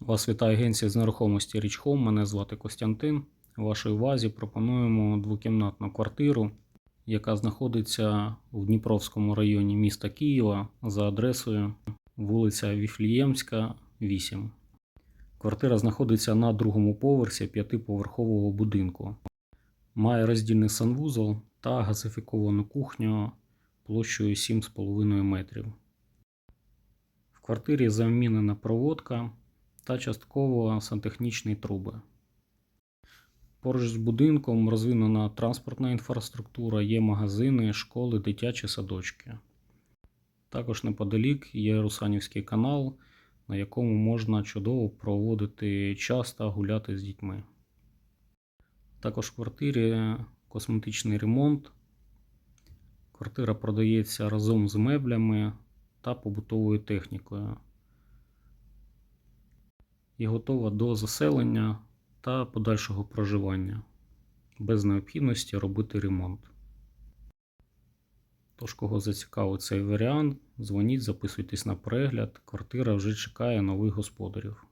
Вас вітає агенція з нерухомості Home. Мене звати Костянтин. Вашій увазі пропонуємо двокімнатну квартиру, яка знаходиться у Дніпровському районі міста Києва за адресою вулиця Віфліємська, 8. Квартира знаходиться на другому поверсі п'ятиповерхового будинку. Має роздільний санвузол та газифіковану кухню площею 7,5 метрів. В квартирі замінена проводка та частково сантехнічні труби. Поруч з будинком розвинена транспортна інфраструктура, є магазини, школи, дитячі садочки. Також неподалік є Русанівський канал, на якому можна чудово проводити час та гуляти з дітьми. Також в квартирі косметичний ремонт. Квартира продається разом з меблями та побутовою технікою і готова до заселення та подальшого проживання без необхідності робити ремонт. Тож, кого зацікавив цей варіант, дзвоніть, записуйтесь на перегляд. Квартира вже чекає нових господарів.